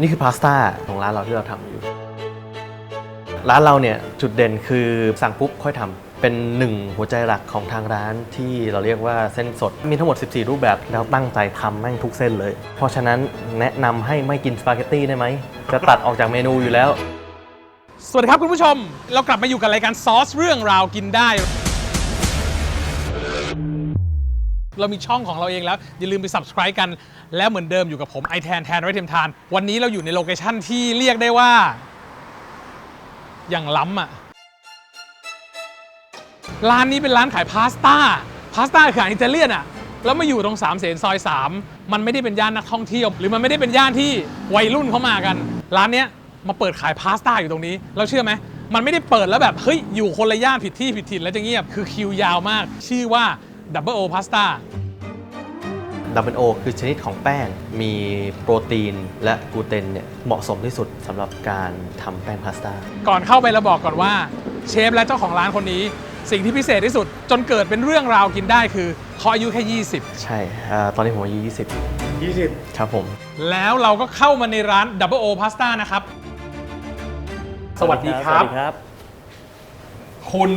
นี่คือพาสต้าของร้านเราที่เราทำอยู่ ร้านเราเนี่ยจุดเด่นคือสั่งปุ๊บค่อยทำเป็นหนึ่งหัวใจหลักของทางร้านที่เราเรียกว่าเส้นสด มีทั้งหมด 14 รูปแบบแล้วตั้งใจทำแม่งทุกเส้นเลย เพราะฉะนั้นแนะนำให้ไม่กินสปาเกตตี้ได้ไหม จะตัดออกจากเมนูอยู่แล้ว สวัสดีครับคุณผู้ชม เรากลับมาอยู่กับรายการซอสเรื่องราวกินได้ เรามีช่องของเราเองแล้ว อย่าลืมไป subscribe กัน แล้วเหมือนเดิมอยู่กับผมไอแทนแทนไว้เทมทาน วันนี้เราอยู่ในโลเคชั่นที่เรียกได้ว่า อย่างล้ำอะ ร้านนี้เป็นร้านขายพาสต้า พาสต้าคืออาหารอิตาเลียนอะ แล้วมาอยู่ตรง3ามเสนซอย 3 มันไม่ได้เป็นย่านนักท่องเที่ยว หรือมันไม่ได้เป็นย่านที่วัยรุ่นเข้ามากัน ร้านเนี้ยมาเปิดขายพาสต้าอยู่ตรงนี้ เราเชื่อไหมมันไม่ได้เปิดแล้วแบบเฮ้ยอยู่คนละย่านผิดที่ผิดถิ่นแล้วจะเงียบ คือคิวยาวมาก ชื่อว่า Double O Pasta ดับเบิลโอคือชนิดของแป้งมีโปรตีนและกลูเตนเนี่ยเหมาะสมที่สุดสำหรับการทำแป้งพาสต้าก่อนเข้าไปเราบอกก่อนว่าเชฟและเจ้าของร้านคนนี้ สิ่งที่พิเศษที่สุด จนเกิดเป็นเรื่องราวกินได้คือเขาอายุแค่ 20 ใช่อ่าตอนนี้ผมอายุ20 20 ครับผม แล้วเราก็เข้ามาในร้าน Double O Pasta นะครับสวัสดีครับ สวัสดีครับ คุณ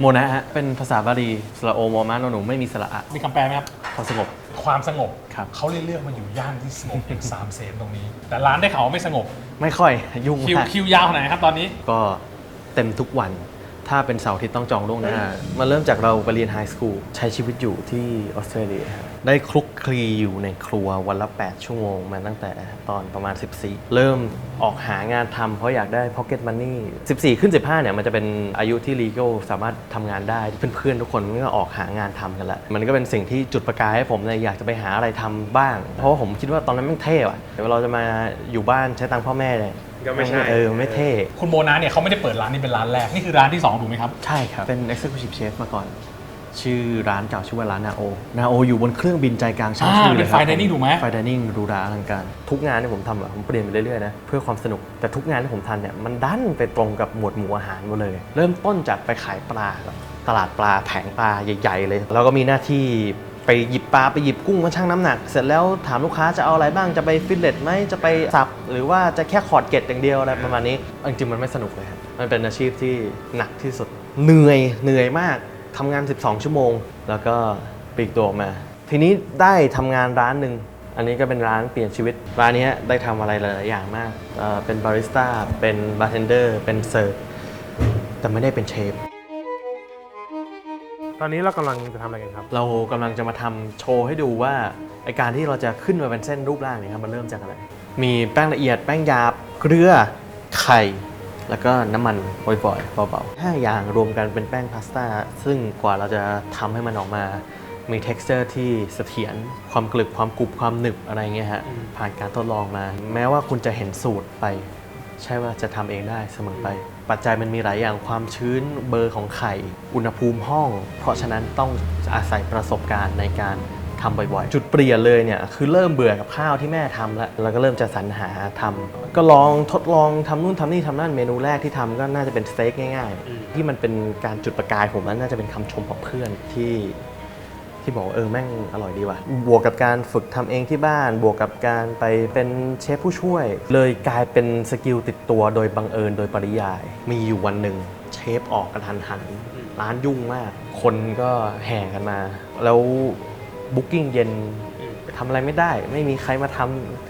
โมนะฮะเป็นภาษาบาลีสระโอมอมาโนหนูไม่มีสระอะมีคำแปลไหมครับ ความสงบ ความสงบ ครับ เขาเลยเลือกมาอยู่ย่านที่สงบอย่างสามเสนตรงนี้ แต่ร้านได้ข่าวว่าไม่สงบ ไม่ค่อยยุ่งคิวมากคิวยาวขนาดไหนครับตอนนี้ ก็เต็มทุกวัน ถ้าเป็นเสาร์อาทิตย์ต้องจองล่วงหน้ามันเริ่มจากเราไปเรียนไฮสคูลใช้ชีวิตอยู่ที่ออสเตรเลียฮะได้คลุกคลีอยู่ในครัววันละ 8 ชั่วโมงมาตั้งแต่ตอนประมาณ 14 เริ่มออกหางานทำเพราะอยากได้ pocket money 14 ขึ้น 15 เนี่ย มันจะเป็นอายุที่ legal สามารถทำงานได้ เพื่อนๆ ทุกคนก็ออกหางานทำกันแล้วมันก็เป็นสิ่งที่จุดประกายให้ผมเนี่ยอยากจะไปหาอะไรทำบ้าง เพราะว่าผมคิดว่าตอนนั้นไม่งเท่อะเดี๋ยวเราจะมาอยู่บ้านใช้ตังค์พ่อแม่เลย ก็ไม่ใช่เออไม่เท่ คุณโมนาเนี่ยเขาไม่ได้เปิดร้านนี้เป็นร้านแรก นี่คือร้านที่ 2 ถูกไหมครับ ใช่ครับ เป็น Executive Chef มาก่อน ชื่อร้านเก่าชื่อว่าร้านนาโอนาโออยู่บนเครื่องบินใจกลางช่างอ่าชื่อเลเป็ยนครับ fine dining ถูกไหมไฟดิเนิ่งหรูหราอลังการ ทุกงานที่ผมทำอะผมเปลี่ยนไปเรื่อยๆนะเพื่อความสนุกแต่ทุกงานที่ผมทำเนี่ยมันดันไปตรงกับหมวดหมู่อาหารหมดเลย เริ่มต้นจากไปขายปลาก่อนตลาดปลาแผงปลาใหญ่ ๆ เลย แล้วก็มีหน้าที่ ไปหยิบปลาไปหยิบกุ้งมาชั่งน้ำหนัก เสร็จแล้วถามลูกค้าจะเอาอะไรบ้างจะไปฟิลเลตไหมจะไปสับ หรือว่าจะแค่ขอดเกล็ดอย่างเดียวอะไรประมาณนี้จริงๆมันไม่สนุกเลยครับมันเป็นอาชีพที่หนักที่สุด เหนื่อยเหนื่อยมากทำงาน 12 ชั่วโมง แล้วก็ปีกตัวออกมา ทีนี้ได้ทำงานร้านหนึ่งอันนี้ก็เป็นร้านเปลี่ยนชีวิต ร้านนี้ได้ทำอะไรหลายๆอย่างมากเอ่อเป็นบาริสต้าเป็นบาร์เทนเดอร์เป็นเสิร์ฟแต่ไม่ได้เป็นเชฟ ตอนนี้เรากำลังจะทำอะไรกันครับ เรากำลังจะมาทำโชว์ให้ดูว่าไอการที่เราจะขึ้นมาเป็นเส้นรูปร่างเนี่ยครับมันเริ่มจากอะไร มีแป้งละเอียด แป้งหยาบ เกลือ ไข่ แล้วก็น้ำมันบ่อยๆเบาๆห้าอย่างรวมกันเป็นแป้งพาสต้า ซึ่งกว่าเราจะทำให้มันออกมา มี t e x t อร์ที่เสถียร ความกรึบ ความกรุบ ความหนึบอะไรเงี้ยฮะ ผ่านการทดลองมา แม้ว่าคุณจะเห็นสูตรไป ใช่ว่าจะทำเองได้เสมอไป ปัจจัยมันมีหลายอย่างความชื้นเบอร์ของไข่ อุณหภูมิห้อง เพราะฉะนั้นต้องอาศัยประสบการณ์ในการทำบ่อยๆ จุดเปลี่ยนเลยเนี่ยคือเริ่มเบื่อกับข้าวที่แม่ทำแล้วแล้วก็เริ่มจะสรรหาทำก็ลองทดลองทำนู่นทำนี่ทำนั่นเมนูแรกที่ทำก็น่าจะเป็นสเต็กง่าย ๆ ที่มันเป็นการจุดประกายผมนั้นน่าจะเป็นคำชมของเพื่อนที่ ที่บอกว่าเออแม่งอร่อยดีว่ะ บวกกับการฝึกทำเองที่บ้าน บวกกับการไปเป็นเชฟผู้ช่วย เลยกลายเป็นสกิลติดตัวโดยบังเอิญโดยปริยาย มีอยู่วันหนึ่งเชฟออกกระทันหัน ร้านยุ่งมาก คนก็แห่กันมา แล้วบุ๊กิ้งเย็นทำอะไรไม่ได้ ไม่มีใครมาทำ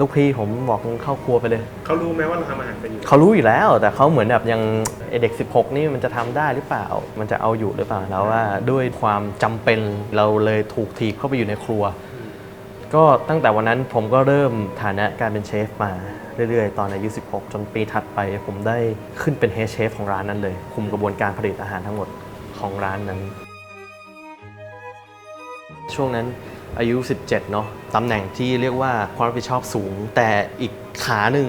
ลูกพี่ผมบอกมึงเข้าครัวไปเลย เขารู้ไหมว่าเราทำอาหารเป็นอยู่ เขารู้อยู่แล้ว แต่เขาเหมือนแบบยังไอ้เด็ก 16 นี่มันจะทำได้หรือเปล่า มันจะเอาอยู่หรือเปล่าแล้วว่าด้วยความจำเป็นเราเลยถูกถีบเข้าไปอยู่ในครัว ก็ตั้งแต่วันนั้นผมก็เริ่มฐานะการเป็นเชฟมาเรื่อยๆ ตอนอายุ 16 จนปีถัดไปผมได้ขึ้นเป็นเฮดเชฟของร้านนั้นเลย คุมกระบวนการผลิตอาหารทั้งหมดของร้านนั้น ช่วงนั้น อายุ 17 เนาะตำแหน่งที่เรียกว่าความรับผิดชอบสูง แต่อีกขาหนึ่ง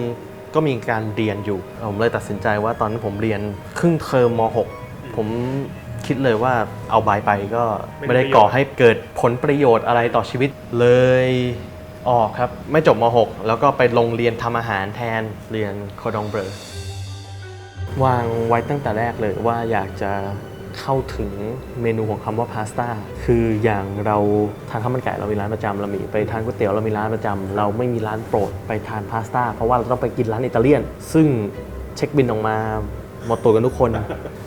ก็มีการเรียนอยู่ ผมเลยตัดสินใจว่าตอนนั้นผมเรียนครึ่งเทอมม .6 ผมคิดเลยว่าเอาบายไปก็ไม่ได้ก่อให้เกิดผลประโยชน์อะไรต่อชีวิตเลยออกครับ ไม่จบม .6 แล้วก็ไปลงเรียนทำอาหารแทนเรียนโคดองเบรอวางไว้ตั้งแต่แรกเลยว่าอยากจะ เข้าถึงเมนูของคำว่าพาสต้าคืออย่างเราทานข้าวมันไก่เรามีร้านประจำเรามีไปทานก๋วยเตี๋ยวเรามีร้านประจำเราไม่มีร้านโปรดไปทานพาสต้าเพราะว่าเราต้องไปกินร้านอิตาเลียน ซึ่งเช็คบินออกมา หมดตัวกันทุกคน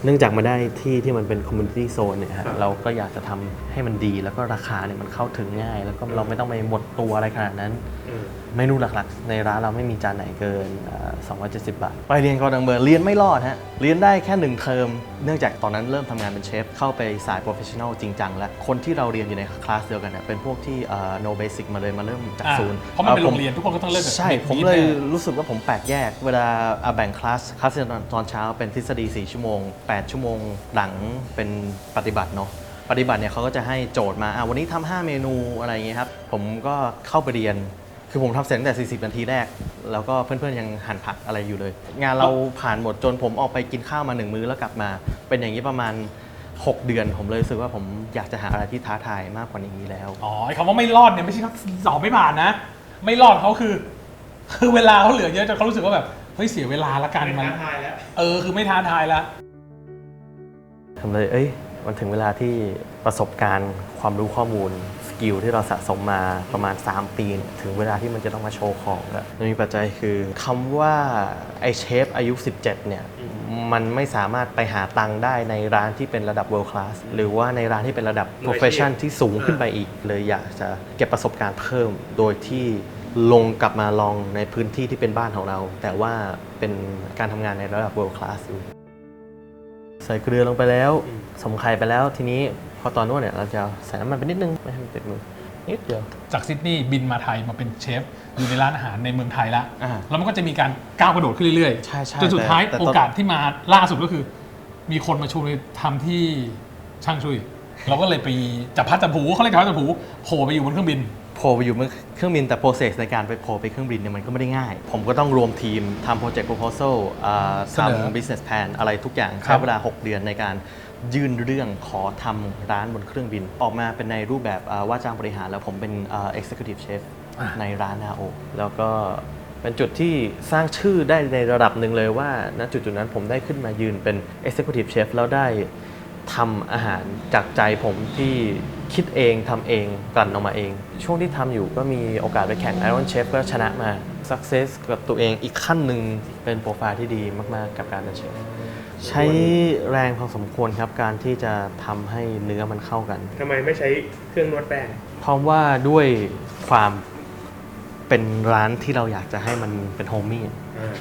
เนื่องจากมาได้ที่ที่มันเป็นคอมมูนิตี้โซนเนี่ยฮะเราก็อยากจะทำให้มันดีแล้วก็ราคาเนี่ยมันเข้าถึงง่าย แล้วก็เราไม่ต้องไปหมดตัวอะไรขนาดนั้นอืมเมนูหลักๆ ในร้านเราไม่มีจานไหนเกินเอ่อ270 บาท ไปเรียนกอร์ดังเบอร์เรียนไม่รอดฮะ เรียนได้แค่หนึ่งเทอม เนื่องจากตอนนั้นเริ่มทำงานเป็นเชฟ เข้าไปสายโปรเฟชชั่นอลจริงจังแล้ว คนที่เราเรียนอยู่ในคลาสเดียวกันเนี่ยเป็นพวกที่เอ่อ no basic มาเลยมาเริ่มจากอ่าศูนย์เพราะมันเป็นอ่อโรงเรียนทุกคนก็ต้องเริ่มจากใช่เด็กผมนิดเลยแน่รู้สึกว่าผมแปลกแยก เวลาอะแบ่งคลาส คลาสเรียนตอนเช้าเป็นทฤษฎี 4 ชั่วโมง 8 ชั่วโมงหลังเป็นปฏิบัติเนาะปฏิบัติเนี่ยเขาก็จะให้โจทย์มาอะวันนี้ทำ5เมนูอะไรอย่างเงี้ยครับ ผมก็เข้าไปเรียน คือผมทำเสร็จตั้งแต่ 40 นาทีแรก แล้วก็เพื่อนๆยังหั่นผักอะไรอยู่เลย งานเราผ่านหมดจนผมออกไปกินข้าวมาหนึ่งมื้อแล้วกลับมา เป็นอย่างนี้ประมาณ 6 เดือน ผมเลยรู้สึกว่าผมอยากจะหาอะไรที่ท้าทายมากกว่านี้แล้ว อ๋อคำว่าไม่รอดเนี่ยไม่ใช่สอบไม่ผ่านนะ ไม่รอดเขาคือ คือเวลาเขาเหลือเยอะจนเขารู้สึกว่าแบบ เฮ้ยเสียเวลาละกันมันท้าทายแล้ว เออคือไม่ท้าทายละทำเลย เอ้ย มันถึงเวลาที่ประสบการณ์ ความรู้ข้อมูล สกิลที่เราสะสมมาประมาณ 3 ปีเนี่ยถึงเวลาที่มันจะต้องมาโชว์ของแล้วมันมีปัจจัยคือคำว่าไอเชฟอายุ 17 เนี่ย มันไม่สามารถไปหาตังค์ได้ในร้านที่เป็นระดับ world class หรือว่าในร้านที่เป็นระดับ profession ที่สูงขึ้นไปอีก เลยอยากจะเก็บประสบการณ์เพิ่ม โดยที่ ลงกลับมาลองในพื้นที่ที่เป็นบ้านของเรา แต่ว่าเป็นการทำงานในระดับ world class อยู่ใส่เกลือลงไปแล้วสมไข่ไปแล้วทีนี้พอตอนนวดเนี่ยเราจะใส่น้ำมันไปนิดนึงไม่ให้มันติดมือนิดเดียว จากซิดนีย์บินมาไทยมาเป็นเชฟอยู่ในร้านอาหารในเมืองไทยละอ่าแล้วมันก็จะมีการก้าวกระโดดขึ้นเรื่อยๆใช่ใช่จนสุดท้ายแต่แต่โอกาสที่มาล่าสุดก็คือ มีคนมาชวนไปทำที่ช่างช่วยเราก็เลยไปจับพัดจับผูเขาเรียกจับพัดจับผูโผล่ไปอยู่บนเครื่องบิน โผล่ไปอยู่บนเครื่องบินแต่ process ในการไปโผล่ไปเครื่องบินเนี่ยมันก็ไม่ได้ง่าย ผมก็ต้องรวมทีมทำ project proposal อ่าเสนอทำ business plan อะไรทุกอย่างครัใช้บเวลา 6 เดือนในการยื่นเรื่องขอทำร้านบนเครื่องบิน ออกมาเป็นในรูปแบบอ่าว่าจ้างบริหารแล้วผมเป็นอ่า executive chef อะ ในร้านนาโอแล้วก็เป็นจุดที่สร้างชื่อได้ในระดับหนึ่งเลยว่าณจุดจุดๆนั้นผมได้ขึ้นมายืนเป็น executive chef แล้วได้ทำอาหารจากใจผมที่ คิดเองทำเองกลั่นออกมาเอง ช่วงที่ทำอยู่ก็มีโอกาสไปแข่ง Iron Chef ก็ชนะมา Success กับตัวเองอีกขั้นหนึ่งเป็นโปรไฟล์ที่ดีมาก ๆ กับการเป็นเชฟใช้แรงพอสมควรครับการที่จะทำให้เนื้อมันเข้ากันทำไมไม่ใช้เครื่องนวดแป้งเพราะว่าด้วยความเป็นร้านที่เราอยากจะให้มันเป็นโฮมมี่อ่า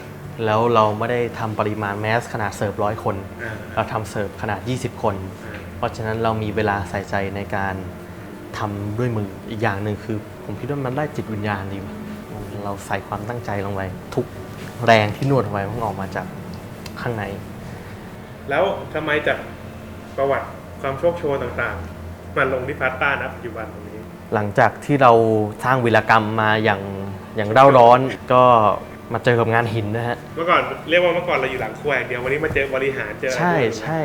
แล้วเราไม่ได้ทำปริมาณแมสขนาดเสิร์ฟร้อยคนอ่าเราทำเสิร์ฟขนาด 20 คนอ่า เพราะฉะนั้นเรามีเวลาใส่ใจในการทำด้วยมืออีกอย่างหนึ่งคือ ผมคิดว่ามันได้จิตวิญญาณดีว่ะมันเราใส่ความตั้งใจลงไปทุกแรงที่นวดลงไปมันออกมาจากข้างใน แล้วทำไมจากประวัติความโชคโชว์ต่างๆมาลงที่พาสต้านะปัจจุบันตรงนี้ หลังจากที่เราสร้างวีรกรรมมาอย่างอย่างเร่าร้อนก็มาเจอกับงานหินนะฮะ เมื่อก่อนเรียกว่าเมื่อก่อนเราอยู่หลังครัวอย่างเดียววันนี้มาเจอบริหารเจออะไรใช่ด้วยใช่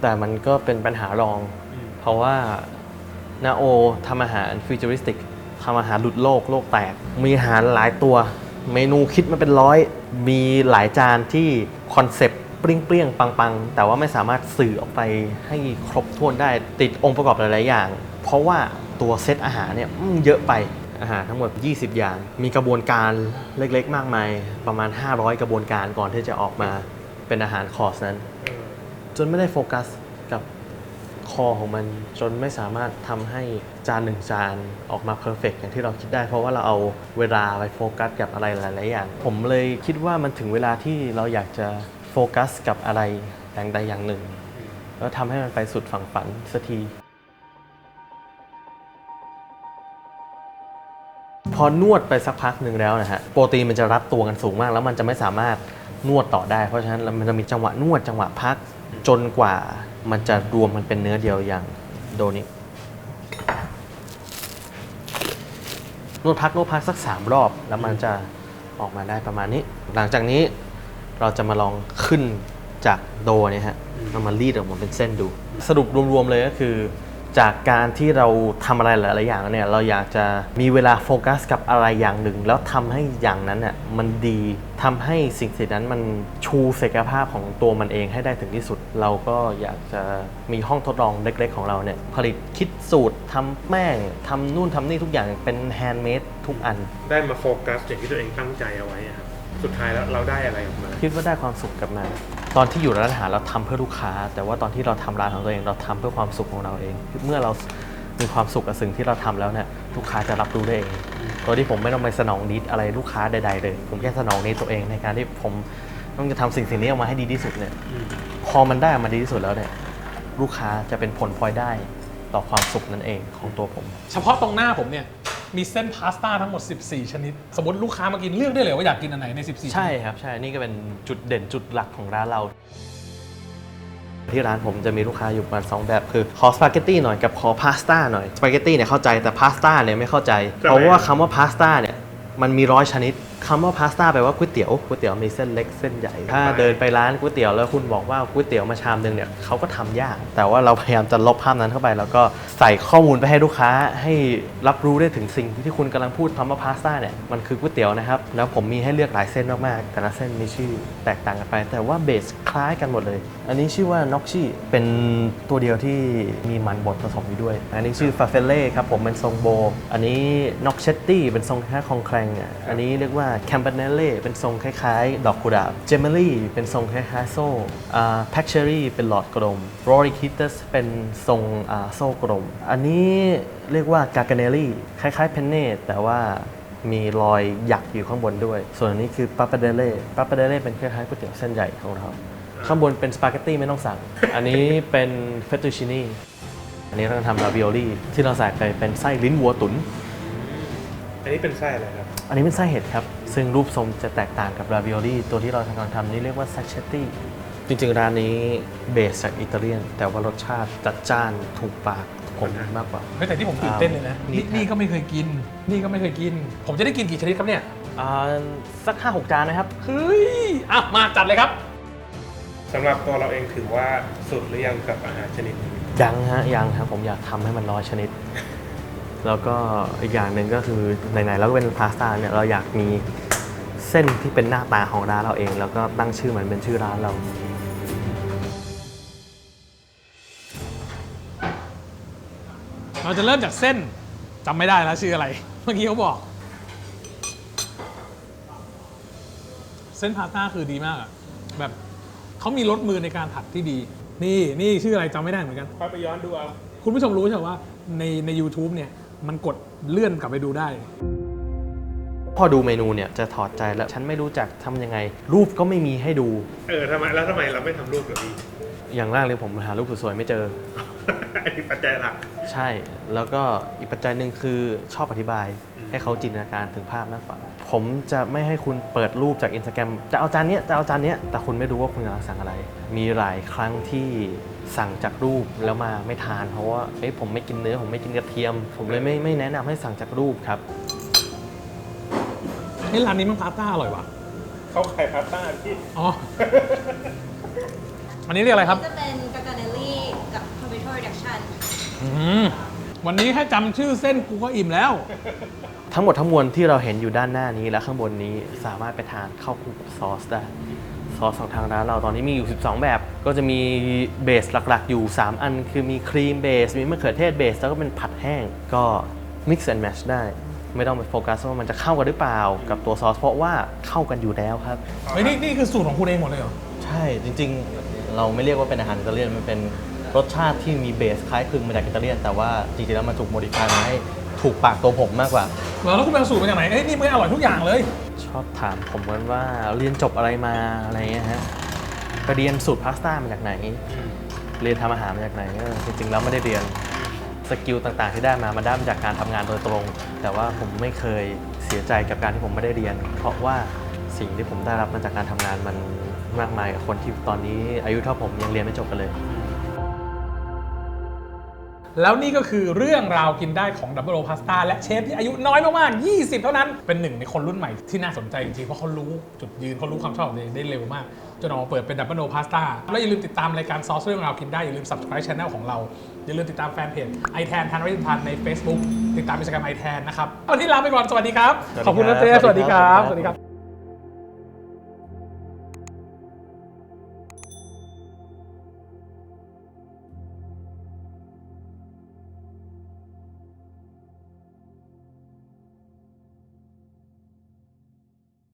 แต่มันก็เป็นปัญหารองอืมเพราะว่านาโอทำอาหารฟิวเจอริสติกทำอาหารหลุดโลกโลกแตก มีอาหารหลายตัว เมนูคิดมาเป็นร้อย มีหลายจานที่คอนเซปต์เปรี้ยงๆ ปังๆ แต่ว่าไม่สามารถสื่อออกไปให้ครบถ้วนได้ติดองค์ประกอบหลายๆอย่าง เพราะว่าตัวเซตอาหารเนี่ยอืมเยอะไปอาหารทั้งหมด 20 อย่าง มีกระบวนการเล็กๆ มากมาย ประมาณ 500 กระบวนการก่อนที่จะออกมาเป็นอาหารคอร์สนั้นเออ จนไม่ได้โฟกัสกับคอของมันจนไม่สามารถทำให้จานหนึ่งจานออกมาเพอร์เฟกอย่างที่เราคิดได้ เพราะว่าเราเอาเวลาไปโฟกัสกับอะไรหลายๆอย่าง ผมเลยคิดว่ามันถึงเวลาที่เราอยากจะโฟกัสกับอะไรอย่างใดอย่างหนึ่ง แล้วทำให้มันไปสุดฝั่งฝันสักที พอนวดไปสักพักหนึ่งแล้วนะฮะโปรตีนมันจะรัดตัวกันสูงมาก แล้วมันจะไม่สามารถนวดต่อได้ เพราะฉะนั้นมันจะมีจังหวะนวดจังหวะพัก จนกว่ามันจะรวมมันเป็นเนื้อเดียวอย่างโดนี้นวดพักนวดพักสักสามรอบ แล้วมันจะออกมาได้ประมาณนี้ หลังจากนี้เราจะมาลองขึ้นจากโดเนี่ยฮะเรามารีดออกมาเป็นเส้นดู สรุปรวมๆเลยก็คือ จากการที่เราทำอะไรหลาย ๆ อย่างเนี่ยเราอยากจะมีเวลาโฟกัสกับอะไรอย่างหนึ่ง แล้วทำให้อย่างนั้นน่ะมันดีทำให้สิ่งสิ่งนั้นมันชูศักยภาพของตัวมันเองให้ได้ถึงที่สุด เราก็อยากจะมีห้องทดลองเล็ก ๆ ของเราเนี่ยผลิตคิดสูตรทำแป้งทำนู่นทำนี่ทุกอย่างเป็นแฮนด์เมดทุกอัน ได้มาโฟกัสอย่างที่ตัวเองตั้งใจเอาไว้อะครับสุดท้ายแล้วเราได้อะไรออกมาคิดว่าได้ความสุขกลับมา ตอนที่อยู่ร้านอาหารเราทำเพื่อลูกค้า แต่ว่าตอนที่เราทำร้านของตัวเองเราทำเพื่อความสุขของเราเอง เมื่อเรามีความสุขกับสิ่งที่เราทำแล้วเนี่ยลูกค้าจะรับรู้ได้เองโดยที่ผมไม่ต้องไปสนองนิดอะไรลูกค้าใดๆเลย ผมแค่สนองนิดตัวเองในการที่ผมต้องจะทำสิ่งสิ่งนี้ออกมาให้ดีที่สุดเนี่ยพอมันได้ออกมาดีที่สุดแล้วเนี่ยลูกค้าจะเป็นผลพลอยได้ต่อความสุขนั่นเองของตัวผม เฉพาะตรงหน้าผมเนี่ย มีเส้นพาสต้าทั้งหมด 14 ชนิด สมมติลูกค้ามากินเลือกได้เลยว่าอยากกินอันไหนใน 14ชนิดใช่ครับใช่นี่ก็เป็นจุดเด่นจุดหลักของร้านเรา ที่ร้านผมจะมีลูกค้าอยู่ประมาณสองแบบคือขอสปาเกตตี้หน่อยกับขอพาสต้าหน่อยสปาเกตตี้เนี่ยเข้าใจแต่พาสต้าเนี่ยไม่เข้าใจทำไมเพราะว่าคำว่าพาสต้าเนี่ยมันมีร้อยชนิด คำว่าพาสต้าแปลว่าก๋วยเตี๋ยวก๋วยเตี๋ยวมีเส้นเล็กเส้นใหญ่ ถ้าเดินไปร้านก๋วยเตี๋ยวแล้วคุณบอกว่าก๋วยเตี๋ยวมาชามนึงเนี่ยเขาก็ทำยาก แต่ว่าเราพยายามจะลบภาพนั้นเข้าไป แล้วก็ใส่ข้อมูลไปให้ลูกค้า ให้รับรู้ได้ถึงสิ่งที่คุณกำลังพูดคำว่าพาสต้าเนี่ยมันคือก๋วยเตี๋ยวนะครับ แล้วผมมีให้เลือกหลายเส้นมากๆ แต่ละเส้นมีชื่อแตกต่างกันไป แต่ว่าเบสคล้ายกันหมดเลย อันนี้ชื่อว่าน็อกชี่เป็นตัวเดียวที่มีมันบดผสมอยู่ด้วย อันนี้ชื่อฟาเฟเล่ครับผมเป็นทรงโบ อันนี้น็อกเชตตี้เป็นทรงคล้ายๆคองแคลงอะอันนี้เรียกว่าแคมเปเนเล่เป็นทรงคล้ายๆ ดอกกุหลาบเจมเมอรี่เป็นทรงคล้ายๆ โซ่แพ็กเชอรี่เป็นหลอดกลมโรริคิตัสเป็นทรงโซ่กลม อันนี้เรียกว่ากา g าเนลี่คล้ายๆเพนเน่แต่ว่ามีรอยหยักอยู่ข้างบนด้วย ส่วนอันนี้คือปาปาเดเล่ปาปาเดเล่เป็นคล้ายๆก๋วยเตี๋ยวเส้นใหญ่ของเรา ข้างบนเป็นสปาเกตตี้ไม่ต้องสั่ง อันนี้เป็นเฟตตูชินีอันนี้เราทำลาวิโอลี่ที่เราใส่ไปเป็นไส้ลิ้นวัวตุ๋น อันนี้เป็นไส้อะไรครับ อันนี้เป็นไส้เห็ดครับ ซึ่งรูปทรงจะแตกต่างกับลาวิโอลี่ตัวที่เรากำลังทำนี่เรียกว่าซัชเชตตี้จริงๆ ร้านนี้เบสจากอิตาเลียน แต่ว่ารสชาติจัดจ้านถูกปากผมมากกว่า เฮ้ยแต่ที่ผมตื่นเต้นเลยนะนี่นี่นี่ก็ไม่เคยกิน นี่ก็ไม่เคยกิน ผมจะได้กินกี่ชนิดครับเนี่ยอ่าสักห้าหกจานนะครับ เฮ้ยอะมาจัดเลยครับสำหรับตัวเราเองถือว่าสุดหรือยังกับอาหารชนิดนี้ยังฮะยังครับผมอยากทำให้มันน้อยชนิด แล้วก็อีกอย่างหนึ่งก็คือไหนๆแล้วก็เป็นพาสต้าเนี่ยเราอยากมีเส้นที่เป็นหน้าตาของร้านเราเอง แล้วก็ตั้งชื่อมันเป็นชื่อร้านเรา เราจะเริ่มจากเส้นจำไม่ได้แล้วชื่ออะไร เมื่อกี้เขาบอก เส้นพาสต้าคือดีมากอะแบบเขามีรสมือในการผัดที่ดี นี่นี่ชื่ออะไรจำไม่ได้เหมือนกัน ค่อยไปย้อนดูเอา คุณผู้ชมรู้ใช่ไหมว่าในใน u t u b e เนี่ย มันกดเลื่อนกลับไปดูได้ พอดูเมนูเนี่ยจะถอดใจแล้วฉันไม่รู้จักทำยังไง รูปก็ไม่มีให้ดู เออทำไมแล้วทำไมเราไม่ทำรูปแบบนี้ อย่างแรกเลยผมหารูปสวยๆไม่เจอ อันนี้ปัจจัยหลัก ใช่ แล้วก็อีกปัจจัยหนึ่งคือชอบอธิบาย ให้เขาจินตนาการถึงภาพมากกว่าผมจะไม่ให้คุณเปิดรูปจากอินสตาแกรมจะเอาจานเนี้ยจะเอาจานเนี้ยแต่คุณไม่รู้ว่าคุณกำลังสั่งอะไร มีหลายครั้งที่ สั่งจากรูปแล้วมาไม่ทานเพราะว่าเอ้ยผมไม่กินเนื้อผมไม่กินกระเทียม ผมเลยไม่ไม่แนะนำให้สั่งจากรูปครับ นี่ร้านนี้มันพาสต้าอร่อยว่ะ เขาขายพาสต้าที่ อ๋อ อันนี้เรียกอะไรครับ จะเป็นกาการเนลลี่กับคอมพิวเตอร์ดักชันอืมวันนี้แค่จำชื่อเส้นกูก็อิ่มแล้ว ทั้งหมดทั้งมวลที่เราเห็นอยู่ด้านหน้านี้และข้างบนนี้สามารถไปทานเข้าคู่กับซอสได้ ซอสของทางร้านเราตอนนี้มีอยู่ 12 แบบ ก็จะมีเบสหลักๆ อยู่ 3 อัน คือมีครีมเบส มีมะเขือเทศเบส แล้วก็เป็นผัดแห้ง ก็ mix and match ได้ ไม่ต้องไปโฟกัสว่ามันจะเข้ากันหรือเปล่า กับตัวซอส เพราะว่าเข้ากันอยู่แล้วครับ เฮ้ยนี่นี่คือสูตรของคุณเองหมดเลยเหรอ ใช่จริงๆ เราไม่เรียกว่าเป็นอาหารอิตาเลียน มันเป็นรสชาติที่มีเบสคล้ายคลึงมาจากอิตาเลียน แต่ว่าจริงๆแล้วมันถูกโมดิฟายมาให้ถูกปากตัวผมมากกว่า แล้วคุณไปเอาสูตรมาจากไหนเอ้ยนี่ไม่อร่อยทุกอย่างเลย ชอบถามผมกันว่าเรียนจบอะไรมาอะไรเงี้ยฮะไปเรียนสูตรพาสต้ามาจากไหน เรียนทำอาหารมาจากไหนเออจริงๆแล้วไม่ได้เรียนสกิลต่างๆ ที่ได้มามันได้มาจากการทำงานโดยตรง แต่ว่าผมไม่เคยเสียใจกับการที่ผมไม่ได้เรียน เพราะว่าสิ่งที่ผมได้รับมาจากการทำงานมันมากมายกับคนที่ตอนนี้อายุเท่าผมยังเรียนไม่จบกันเลย แล้วนี่ก็คือเรื่องราวกินได้ของดับเบิลโอพาสต้าและเชฟที่อายุน้อยมากๆ 20 เท่านั้น เป็นหนึ่งในคนรุ่นใหม่ที่น่าสนใจจริงๆ เพราะเขารู้จุดยืนเขารู้ความชอบของตัวเองได้เร็วมาก จนออกมาเปิดเป็นดับเบิลโอพาสต้าแล้วอย่าลืมติดตามรายการซอสเรื่องราวกินได้ อย่าลืม subscribe channel ของเรา อย่าลืมติดตามแฟนเพจ i t a n ทันวิทพันธ์ใน Facebook ติดตามอินสตาแกรม i t a n นะครับวันนี้ลาไปก่อนสวัสดีครับขอบคุณนะเต้สวัสดีครับสวัสดีครับ